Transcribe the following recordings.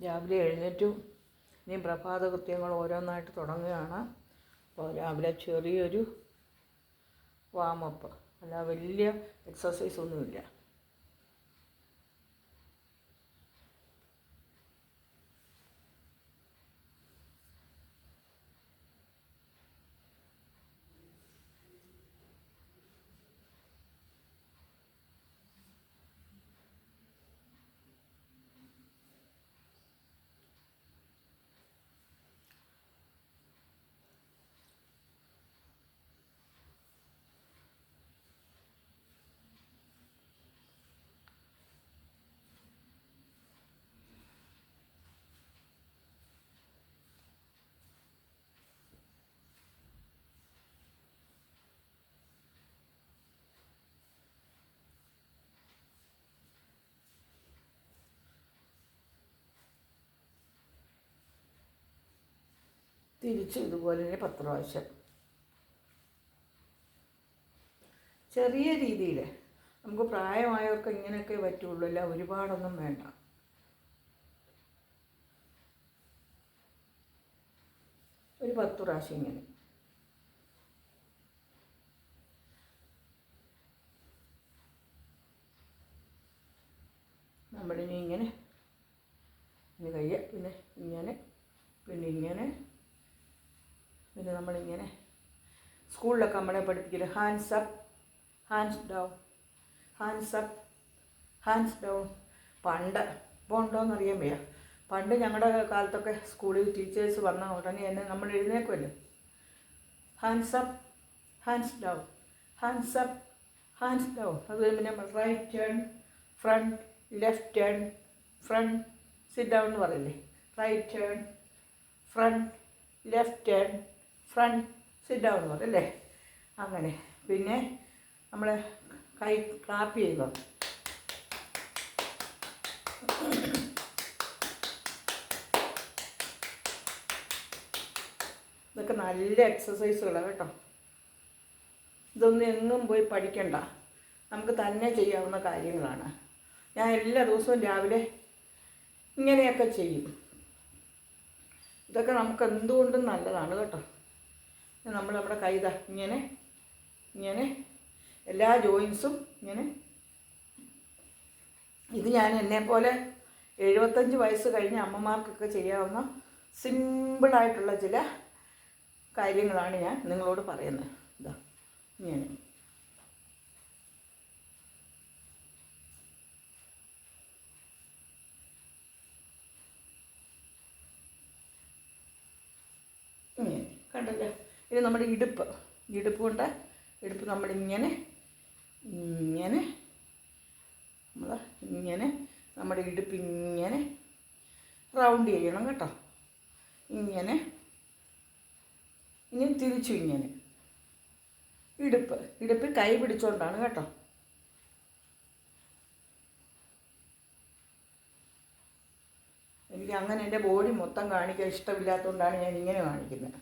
രാവിലെ എഴുന്നേറ്റു. ഇനി പ്രഭാത കൃത്യങ്ങൾ ഓരോന്നായിട്ട് തുടങ്ങുകയാണ്. അപ്പോൾ രാവിലെ ചെറിയൊരു വാമപ്പ് അല്ല വലിയ എക്സസൈസ് ഒന്നുമില്ല. തിരിച്ച് ഇതുപോലെ തന്നെ പത്ത് പ്രാവശ്യം ചെറിയ രീതിയിൽ നമുക്ക് പ്രായമായവർക്ക് ഇങ്ങനെയൊക്കെ പറ്റുള്ളൂ അല്ല ഒരുപാടൊന്നും വേണ്ട. ഒരു പത്ത് പ്രാവശ്യം ഇങ്ങനെ. നമ്മളിനി ഇങ്ങനെ ഇനി കയ്യ പിന്നെ ഇങ്ങനെ പിന്നെ ഇങ്ങനെ പിന്നെ നമ്മളിങ്ങനെ സ്കൂളിലൊക്കെ നമ്മളെ പഠിപ്പിക്കില്ല? Hands up hands down hands up hands down പണ്ട് ഇപ്പോൾ ഉണ്ടോയെന്ന് അറിയാൻ വയ്യ. പണ്ട് ഞങ്ങളുടെ കാലത്തൊക്കെ സ്കൂളിൽ ടീച്ചേഴ്സ് വന്ന ഉടനെ തന്നെ നമ്മൾ എഴുന്നേക്കുമല്ലോ hands up hands down hands up hands down അത് പിന്നെ right turn front left turn front sit down എന്ന് പറയില്ലേ? Right turn front left turn front sit down പറയും അല്ലേ? അങ്ങനെ. പിന്നെ നമ്മൾ കൈ ക്ലാപ്പ് ചെയ്യുന്നത് ഇതൊക്കെ നല്ല എക്സസൈസുകളാണ് കേട്ടോ. ഇതൊന്നും എങ്ങും പോയി പഠിക്കണ്ട. നമുക്ക് തന്നെ ചെയ്യാവുന്ന കാര്യങ്ങളാണ്. ഞാൻ എല്ലാ ദിവസവും രാവിലെ ഇങ്ങനെയൊക്കെ ചെയ്യും. ഇതൊക്കെ നമുക്ക് എന്തുകൊണ്ടും നല്ലതാണ് കേട്ടോ. നമ്മൾ നമ്മുടെ കൈത ഇങ്ങനെ ഇങ്ങനെ എല്ലാ ജോയിൻസും ഇങ്ങനെ. ഇത് ഞാൻ എന്നെപ്പോലെ എഴുപത്തഞ്ച് വയസ്സ് കഴിഞ്ഞ അമ്മമാർക്കൊക്കെ ചെയ്യാവുന്ന സിമ്പിളായിട്ടുള്ള ചില കാര്യങ്ങളാണ് ഞാൻ നിങ്ങളോട് പറയുന്നത്. ഇതാ ഇങ്ങനെ. ഇങ്ങനെ കണ്ടല്ലോ? ഇത് നമ്മുടെ ഇടുപ്പ്. ഇടുപ്പ് കൊണ്ട് ഇടുപ്പ് നമ്മളിങ്ങനെ ഇങ്ങനെ നമ്മൾ ഇങ്ങനെ നമ്മുടെ ഇടുപ്പ് ഇങ്ങനെ റൗണ്ട് ചെയ്യണം കേട്ടോ. ഇങ്ങനെ ഇനി തിരിച്ചു ഇങ്ങനെ. ഇടുപ്പ്. ഇടുപ്പ് കൈ പിടിച്ചുകൊണ്ടാണ് കേട്ടോ. എനിക്ക് അങ്ങനെ എന്റെ ബോഡി മൊത്തം കാണിക്കാൻ ഇഷ്ടമില്ലാത്തതുകൊണ്ടാണ് ഞാൻ ഇങ്ങനെ കാണിക്കുന്നത്.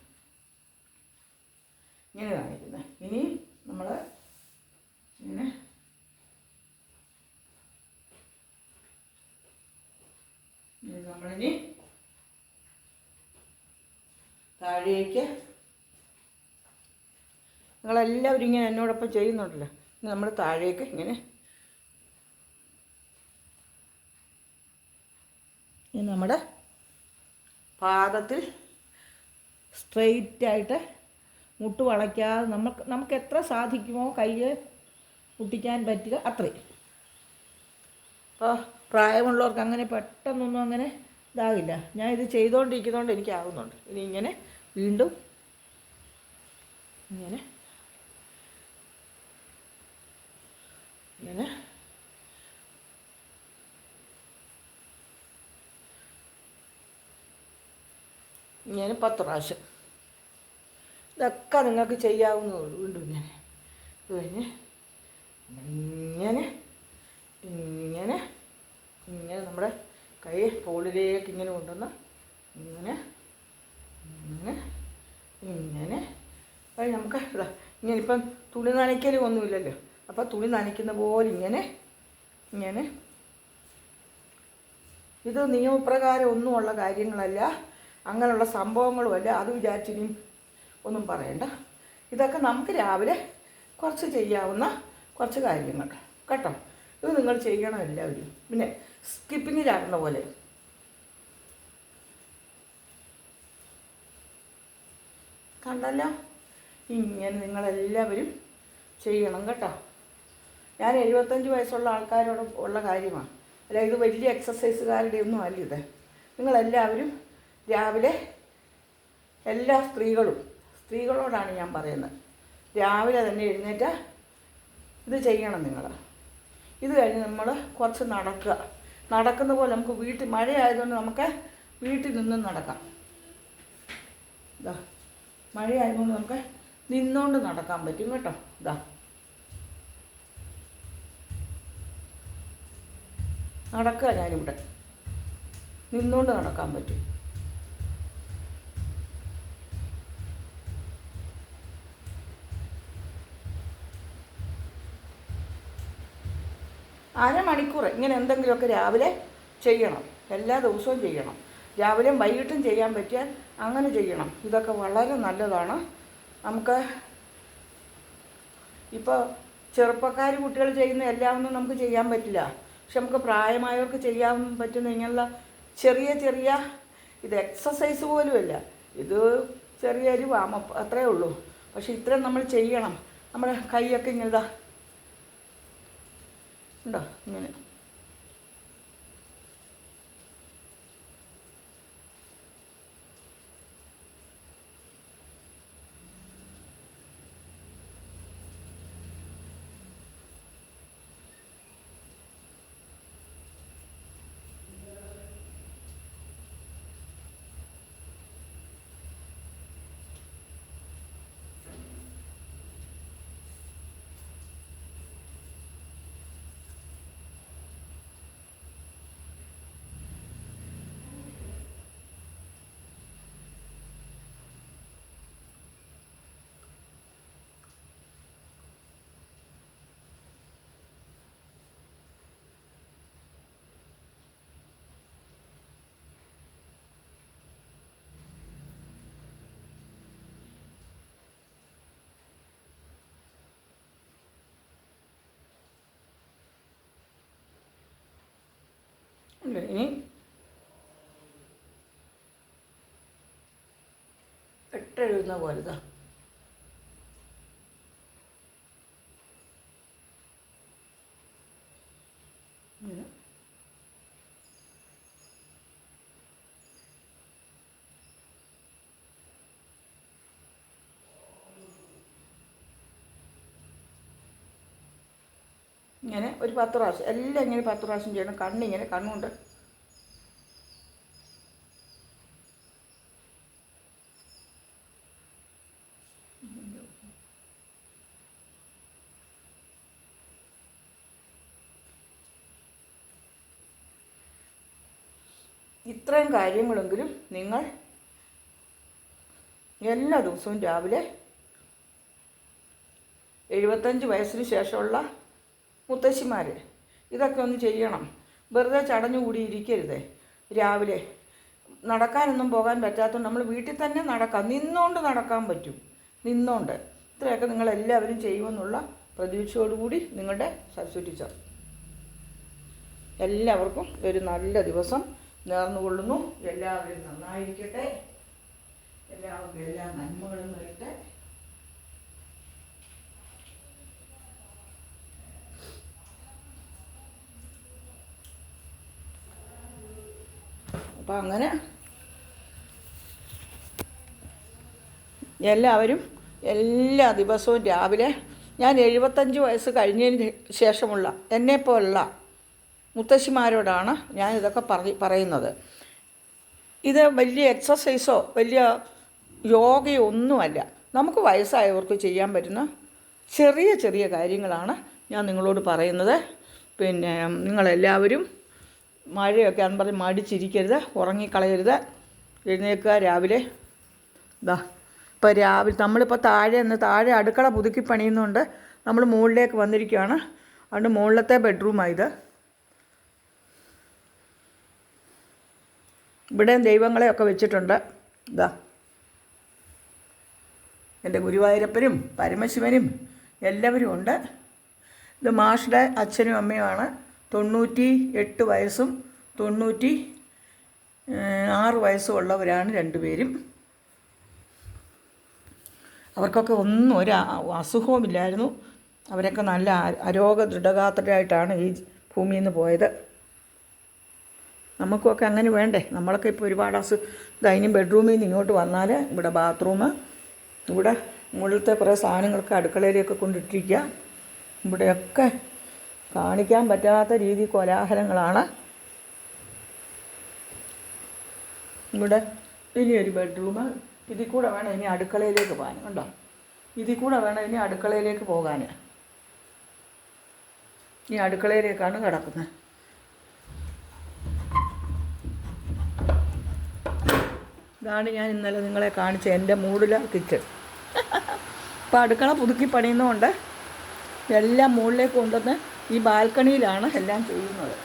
ഇങ്ങനെ കാണിക്കുന്നത് ഇനി നമ്മൾ ഇങ്ങനെ നമ്മളിനി താഴേക്ക് നിങ്ങളെല്ലാവരും ഇങ്ങനെ എന്നോടൊപ്പം ചെയ്യുന്നുണ്ടല്ലോ. നമ്മൾ താഴേക്ക് ഇങ്ങനെ നമ്മുടെ പാദത്തിൽ സ്ട്രെയിറ്റ് ആയിട്ട് മുട്ട് വളയ്ക്കാതെ നമുക്ക് നമുക്ക് എത്ര സാധിക്കുമോ കൈ മുട്ടിക്കാൻ പറ്റുക അത്രയും. അപ്പോൾ പ്രായമുള്ളവർക്ക് അങ്ങനെ പെട്ടെന്നൊന്നും അങ്ങനെ ഇതാകില്ല. ഞാൻ ഇത് ചെയ്തുകൊണ്ടിരിക്കുന്നതുകൊണ്ട് എനിക്കാവുന്നുണ്ട്. ഇനി ഇങ്ങനെ വീണ്ടും ഇങ്ങനെ ഇങ്ങനെ ഇങ്ങനെ പത്ത് പ്രാവശ്യം. ഇതൊക്കെ നിങ്ങൾക്ക് ചെയ്യാവുന്നതുള്ളൂ വീണ്ടും ഇങ്ങനെ. കഴിഞ്ഞ് ഇങ്ങനെ. ഇങ്ങനെ. ഇങ്ങനെ. നമ്മുടെ കൈ തോളിലേക്ക് ഇങ്ങനെ കൊണ്ടുവന്ന് ഇങ്ങനെ. ഇങ്ങനെ. ഇങ്ങനെ. അത് നമുക്ക് ഇതാ ഇങ്ങനെ ഇപ്പം തുണി നനയ്ക്കലും ഒന്നുമില്ലല്ലോ. അപ്പോൾ തുണി നനയ്ക്കുന്ന പോലെ ഇങ്ങനെ. ഇങ്ങനെ. ഇത് നിയമപ്രകാരം ഒന്നുമുള്ള കാര്യങ്ങളല്ല. അങ്ങനെയുള്ള സംഭവങ്ങളുമല്ല. അത് വിചാരിച്ചിനി ഒന്നും പറയണ്ട. ഇതൊക്കെ നമുക്ക് രാവിലെ കുറച്ച് ചെയ്യാവുന്ന കുറച്ച് കാര്യങ്ങൾ. കേട്ടോ? ഇത് നിങ്ങൾ ചെയ്യണം എല്ലാവരും. പിന്നെ സ്കിപ്പിങ്ങിലാകുന്ന പോലെ. കണ്ടല്ലോ? ഇങ്ങനെ നിങ്ങളെല്ലാവരും ചെയ്യണം കേട്ടോ. ഞാൻ എഴുപത്തഞ്ച് വയസ്സുള്ള ആൾക്കാരോട് ഉള്ള കാര്യമാണ്. അല്ല ഇത് വലിയ എക്സസൈസുകാരുടെ ഒന്നും അല്ല ഇത്. നിങ്ങളെല്ലാവരും രാവിലെ എല്ലാ സ്ത്രീകളും സ്ത്രീകളോടാണ് ഞാൻ പറയുന്നത്. രാവിലെ തന്നെ എഴുന്നേറ്റ് ഇത് ചെയ്യണം നിങ്ങൾ ഇത് കഴിഞ്ഞ് നമ്മൾ കുറച്ച് നടക്കുക. നടക്കുന്ന പോലെ നമുക്ക് വീട്ടിൽ മഴയായതുകൊണ്ട് നമുക്ക് വീട്ടിൽ നിന്നും നടക്കാം. ഇതാ മഴയായതുകൊണ്ട് നമുക്ക് നിന്നുകൊണ്ട് നടക്കാൻ പറ്റും കേട്ടോ. ഇതാ നടക്കുക ഞാനിവിടെ. നിന്നുകൊണ്ട് നടക്കാൻ പറ്റും. അരമണിക്കൂർ ഇങ്ങനെ എന്തെങ്കിലുമൊക്കെ രാവിലെ ചെയ്യണം. എല്ലാ ദിവസവും ചെയ്യണം. രാവിലെയും വൈകിട്ടും ചെയ്യാൻ പറ്റിയാൽ അങ്ങനെ ചെയ്യണം. ഇതൊക്കെ വളരെ നല്ലതാണ്. നമുക്ക് ഇപ്പോൾ ചെറുപ്പക്കാർ കുട്ടികൾ ചെയ്യുന്ന എല്ലാം ഒന്നും നമുക്ക് ചെയ്യാൻ പറ്റില്ല. പക്ഷെ നമുക്ക് പ്രായമായവർക്ക് ചെയ്യാൻ പറ്റുന്ന ഇങ്ങനെയുള്ള ചെറിയ ചെറിയ ഇത് എക്സസൈസ് പോലുമല്ല. ഇത് ചെറിയൊരു വാമപ്പ് അത്രയേ ഉള്ളൂ. പക്ഷെ ഇത്രയും നമ്മൾ ചെയ്യണം. നമ്മുടെ കൈയൊക്കെ ഇങ്ങനെ ഉണ്ടോ? ഇങ്ങനെ ഉണ്ട്. ഇനി എട്ടെഴുതുന്ന പോലെ ഇതാ ഇങ്ങനെ. ഇങ്ങനെ ഒരു പത്ത് പ്രാവശ്യം എല്ലാം ഇങ്ങനെ പത്ത് പ്രാവശ്യം ചെയ്യണം. കണ്ണിങ്ങനെ കണ്ണുകൊണ്ട്. ഇത്രയും കാര്യങ്ങളെങ്കിലും നിങ്ങൾ എല്ലാ ദിവസവും രാവിലെ എഴുപത്തഞ്ച് വയസ്സിന് ശേഷമുള്ള മുത്തശ്ശിമാർ ഇതൊക്കെ ഒന്ന് ചെയ്യണം. വെറുതെ ചടഞ്ഞുകൂടി ഇരിക്കരുത് രാവിലെ നടക്കാനൊന്നും പോകാൻ പറ്റാത്തതുകൊണ്ട് നമ്മൾ വീട്ടിൽ തന്നെ നടക്കാം. നിന്നുകൊണ്ട് നടക്കാൻ പറ്റും. നിന്നുകൊണ്ട് ഇത്രയൊക്കെ നിങ്ങളെല്ലാവരും ചെയ്യുമെന്നുള്ള പ്രതീക്ഷയോടുകൂടി നിങ്ങളുടെ സരസ്വതിച്ചോ എല്ലാവർക്കും ഒരു നല്ല ദിവസം നേർന്നുകൊള്ളുന്നു. എല്ലാവരും നന്നായിരിക്കട്ടെ. എല്ലാവർക്കും എല്ലാ നന്മകളും വരട്ടെ അപ്പം അങ്ങനെ എല്ലാവരും എല്ലാ ദിവസവും രാവിലെ ഞാൻ എഴുപത്തഞ്ച് വയസ്സ് കഴിഞ്ഞതിന് ശേഷമുള്ള എന്നെപ്പോലുള്ള മുത്തശ്ശിമാരോടാണ് ഞാൻ ഇതൊക്കെ പറഞ്ഞ് പറയുന്നത്. ഇത് വലിയ എക്സസൈസോ വലിയ യോഗയോ ഒന്നുമല്ല. നമുക്ക് വയസ്സായവർക്ക് ചെയ്യാൻ പറ്റുന്ന ചെറിയ ചെറിയ കാര്യങ്ങളാണ് ഞാൻ നിങ്ങളോട് പറയുന്നത്. പിന്നെ നിങ്ങളെല്ലാവരും മഴയൊക്കെ ആണെന്ന് പറഞ്ഞ് മടിച്ചിരിക്കരുത് ഉറങ്ങിക്കളയരുത്. എഴുന്നേൽക്കുക രാവിലെ. ഇതാ ഇപ്പോൾ രാവിലെ നമ്മളിപ്പോൾ താഴെ നിന്ന് താഴെ അടുക്കള പുതുക്കി പണിയുന്നുണ്ട്. നമ്മൾ മുകളിലേക്ക് വന്നിരിക്കുകയാണ്. അതുകൊണ്ട് മുകളിലത്തെ ബെഡ്റൂമായത് ഇവിടെയും ദൈവങ്ങളെയൊക്കെ വെച്ചിട്ടുണ്ട്. ഇതാ എന്റെ ഗുരുവായൂരപ്പനും പരമശിവനും എല്ലാവരും ഉണ്ട്. ഇത് മാഷുടെ അച്ഛനും അമ്മയുമാണ്. തൊണ്ണൂറ്റി എട്ട് വയസ്സും തൊണ്ണൂറ്റി ആറ് വയസ്സും ഉള്ളവരാണ് രണ്ടുപേരും. അവർക്കൊക്കെ ഒന്നും ഒരു അസുഖവുമില്ലായിരുന്നു. അവരൊക്കെ നല്ല അരോഗ ദൃഢഗാത്രരായിട്ടാണ് ഈ ഭൂമിയിൽ നിന്ന് പോയത്. നമുക്കൊക്കെ അങ്ങനെ വേണ്ടേ? നമ്മളൊക്കെ ഇപ്പോൾ ഒരുപാട് അസു ഡൈനിങ് ബെഡ്റൂമിൽ നിന്ന് ഇങ്ങോട്ട് വന്നാൽ ഇവിടെ ബാത്റൂം ഇവിടെ മുകളിലത്തെ കുറേ സാധനങ്ങളൊക്കെ അടുക്കളയിലൊക്കെ കൊണ്ടിട്ടിരിക്കുക. ഇവിടെയൊക്കെ കാണിക്കാൻ പറ്റാത്ത രീതി കോലാഹലങ്ങളാണ്. ഇവിടെ ഇനിയൊരു ബെഡ്റൂം ഇതിൽ കൂടെ വേണം ഇനി അടുക്കളയിലേക്ക് പോകാൻ കണ്ടോ? ഇതിൽ കൂടെ വേണം ഇനി അടുക്കളയിലേക്ക് പോകാൻ. ഇനി അടുക്കളയിലേക്കാണ് കിടക്കുന്നത്. ഇതാണ് ഞാൻ ഇന്നലെ നിങ്ങളെ കാണിച്ച എന്റെ മൂടില കിച്ചൺ അപ്പോൾ അടുക്കള പുതുക്കി പണിയുന്നതുകൊണ്ട് എല്ലാം മുകളിലേക്ക് കൊണ്ടുവന്ന് ഈ ബാൽക്കണിയിലാണ് എല്ലാം ചെയ്യുന്നത്.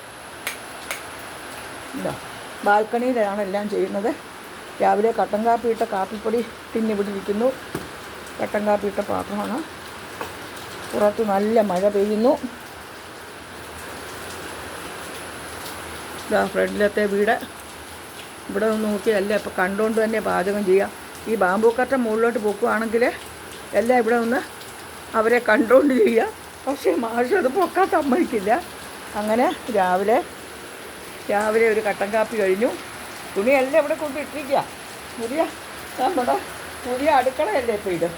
ഇതാ ബാൽക്കണിയിലാണ് എല്ലാം ചെയ്യുന്നത്. രാവിലെ കട്ടൻ കാപ്പി ഇട്ട കാപ്പിപ്പൊടി പിന്നെ ഇവിടെ കട്ടൻ കാപ്പി ഇട്ട പാത്രമാണ്. പുറത്ത് നല്ല മഴ പെയ്യുന്നു. ഇതാ ഫ്രണ്ടിലത്തെ വീട്. ഇവിടെ ഒന്ന് നോക്കിയല്ല ഇപ്പോൾ കണ്ടുകൊണ്ട് തന്നെ പാചകം ചെയ്യാം. ഈ ബാമ്പു മുകളിലോട്ട് പൊക്കുകയാണെങ്കിൽ എല്ലാം ഇവിടെ ഒന്ന് അവരെ കണ്ടുകൊണ്ട് ചെയ്യാം. പക്ഷേ മാഷ് അത് പൊക്കാൻ സമ്മതിക്കില്ല. അങ്ങനെ രാവിലെ രാവിലെ ഒരു കട്ടൻ കാപ്പി കഴിഞ്ഞു. തുണിയെല്ലാം ഇവിടെ കൊണ്ടിട്ടിരിക്കുക പുതിയ നമ്മുടെ പുതിയ അടുക്കളയല്ലേ ഇപ്പോൾ ഇത്?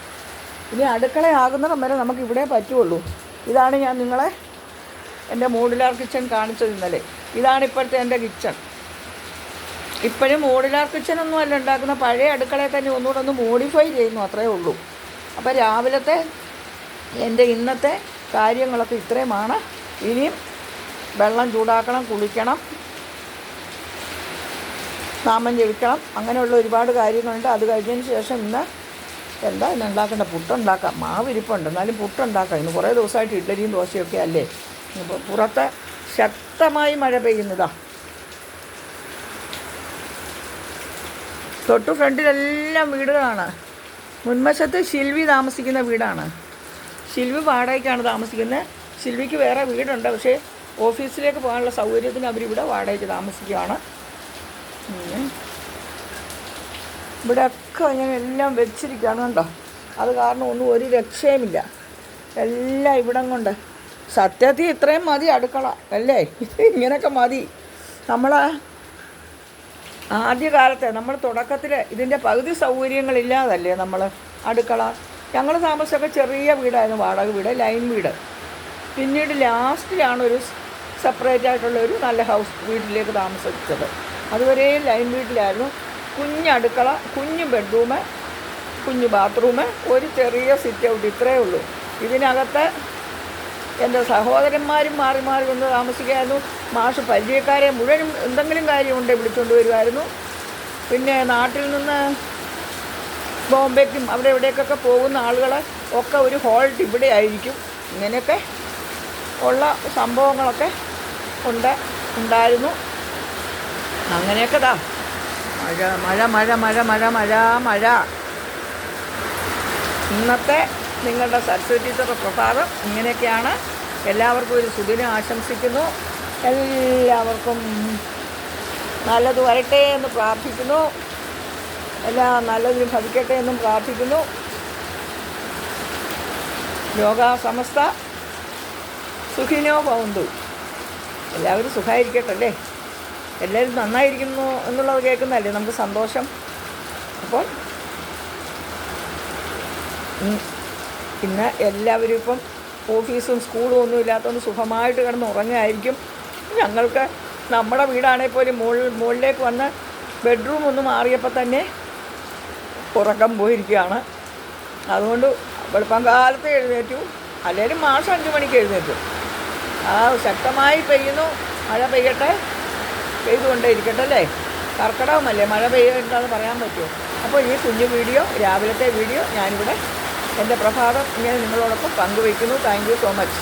ഇനി അടുക്കളയാകുന്നിടം വരെ നമുക്ക് ഇവിടെ പറ്റുള്ളൂ. ഇതാണ് ഞാൻ നിങ്ങളെ എന്റെ മോഡുലാർ കിച്ചൺ കാണിച്ചത് ഇന്നലെ. ഇതാണ് ഇപ്പോഴത്തെ എന്റെ കിച്ചൺ. ഇപ്പോഴും മോഡുലാർ കിച്ചനൊന്നും അല്ല ഉണ്ടാക്കുന്ന പഴയ അടുക്കളയെ തന്നെ ഒന്നുകൂടെ ഒന്ന് മോഡിഫൈ ചെയ്യുന്നു അത്രയേ ഉള്ളൂ. അപ്പോൾ രാവിലത്തെ എന്റെ ഇന്നത്തെ കാര്യങ്ങളൊക്കെ ഇത്രയുമാണ്. ഇനിയും വെള്ളം ചൂടാക്കണം കുളിക്കണം നാമം ജപിക്കണം. അങ്ങനെയുള്ള ഒരുപാട് കാര്യങ്ങളുണ്ട്. അത് കഴിഞ്ഞതിന് ശേഷം ഇന്ന് എന്താ ഇന്ന് ഉണ്ടാക്കേണ്ട? പുട്ടുണ്ടാക്കാം. മാവ് ഇരിപ്പുണ്ട് എന്നാലും പുട്ടുണ്ടാക്കാം. ഇന്ന് കുറേ ദിവസമായിട്ട് ഇഡ്ഡലിയും ദോശയൊക്കെ അല്ലേ? ഇപ്പോൾ പുറത്ത് ശക്തമായി മഴ പെയ്യുന്നതാ. തൊട്ടു ഫ്രണ്ടിലെല്ലാം വീടുകളാണ്. മുൻവശത്ത് ശിൽവി താമസിക്കുന്ന വീടാണ്. ശിൽവി വാടകയ്ക്കാണ് താമസിക്കുന്നത്. ശിൽവിക്ക് വേറെ വീടുണ്ട്. പക്ഷേ ഓഫീസിലേക്ക് പോകാനുള്ള സൗകര്യത്തിന് അവരിവിടെ വാടകയ്ക്ക് താമസിക്കുകയാണ്. ഇവിടെ ഇവിടെയൊക്കെ ഇങ്ങനെ എല്ലാം വെച്ചിരിക്കുകയാണ് കണ്ടോ? അത് കാരണം ഒന്നും ഒരു രക്ഷയുമില്ല. എല്ലാം ഇവിടം കൊണ്ട്. സത്യത്തിൽ ഇത്രയും മതി അടുക്കള അല്ലേ? ഇങ്ങനെയൊക്കെ മതി. നമ്മൾ ആദ്യകാലത്തെ നമ്മൾ തുടക്കത്തിൽ ഇതിന്റെ പകുതി സൗകര്യങ്ങളില്ലാതല്ലേ നമ്മൾ അടുക്കള ഞങ്ങൾ താമസമൊക്കെ ചെറിയ വീടായിരുന്നു വാടക വീട് ലൈൻ വീട്. പിന്നീട് ലാസ്റ്റിലാണ് ഒരു സെപ്പറേറ്റ് ആയിട്ടുള്ള ഒരു നല്ല ഹൗസ് വീട്ടിലേക്ക് താമസിച്ചത്. അതുവരെ ലൈൻ വീട്ടിലായിരുന്നു. കുഞ്ഞടുക്കള കുഞ്ഞ് ബെഡ്റൂം കുഞ്ഞ് ബാത്റൂം ഒരു ചെറിയ സിറ്റ് ഔട്ട് ഇത്രയേ ഉള്ളൂ. ഇതിനകത്ത് എന്റെ സഹോദരന്മാരും മാറി മാറി വന്ന് താമസിക്കായിരുന്നു മാഷ് പരിചയക്കാരെ മുഴുവനും എന്തെങ്കിലും കാര്യമുണ്ടെങ്കിൽ വിളിച്ചുകൊണ്ട് വരുമായിരുന്നു പിന്നെ നാട്ടിൽ നിന്ന് ബോംബെക്കും അവിടെ എവിടേക്കൊക്കെ പോകുന്ന ആളുകൾ ഒക്കെ ഒരു ഹോൾട്ട് ഇവിടെ ആയിരിക്കും. ഇങ്ങനെയൊക്കെ ഉള്ള സംഭവങ്ങളൊക്കെ ഉണ്ട് ഉണ്ടായിരുന്നു. അങ്ങനെയൊക്കെ താ മഴ മഴ മഴ മഴ മഴ മഴ മഴ. ഇന്നത്തെ നിങ്ങളുടെ സരസ്വതി ടീച്ചറുടെ പ്രഭാതം ഇങ്ങനെയൊക്കെയാണ്. എല്ലാവർക്കും ഒരു സുദിനം ആശംസിക്കുന്നു. എല്ലാവർക്കും നല്ലത് വരട്ടെ എന്ന് പ്രാർത്ഥിക്കുന്നു. എല്ലാം നല്ലതിനും ഭവിക്കട്ടെ എന്നും പ്രാർത്ഥിക്കുന്നു. ലോക സമസ്ത സുഖിനോ ഭവന്തു. എല്ലാവരും സുഖമായിരിക്കട്ടെ അല്ലേ? എല്ലാവരും നന്നായിരിക്കുന്നു എന്നുള്ളത് കേൾക്കുന്നതല്ലേ നമുക്ക് സന്തോഷം? അപ്പോൾ ഇന്ന് എല്ലാവരും ഇപ്പം ഓഫീസും സ്കൂളും ഒന്നും ഇല്ലാത്തതുകൊണ്ട് സുഖമായിട്ട് കിടന്ന് ഉറങ്ങുകയായിരിക്കും. ഞങ്ങൾക്ക് നമ്മുടെ വീടാണെങ്കിൽ പോലും മുകളിൽ മുകളിലേക്ക് വന്ന് ബെഡ്റൂം ഒന്ന് മാറിയപ്പോൾ തന്നെ ഉറക്കം പോയിരിക്കുകയാണ്. അതുകൊണ്ട് വെളുപ്പം കാലത്ത് എഴുന്നേറ്റു. അല്ലെങ്കിൽ മാസം അഞ്ച് മണിക്ക് എഴുന്നേറ്റു. ആ ശക്തമായി പെയ്യുന്നു. മഴ പെയ്യട്ടെ. പെയ്തുകൊണ്ടേ ഇരിക്കട്ടെ അല്ലേ? കർക്കിടകമല്ലേ? മഴ പെയ്യുന്നുണ്ടെന്ന് പറയാൻ പറ്റുമോ? അപ്പോൾ ഈ കുഞ്ഞു വീഡിയോ രാവിലത്തെ വീഡിയോ ഞാനിവിടെ എന്റെ പ്രഭാതം ഇങ്ങനെ നിങ്ങളോടൊപ്പം പങ്കുവയ്ക്കുന്നു. Thank you so much.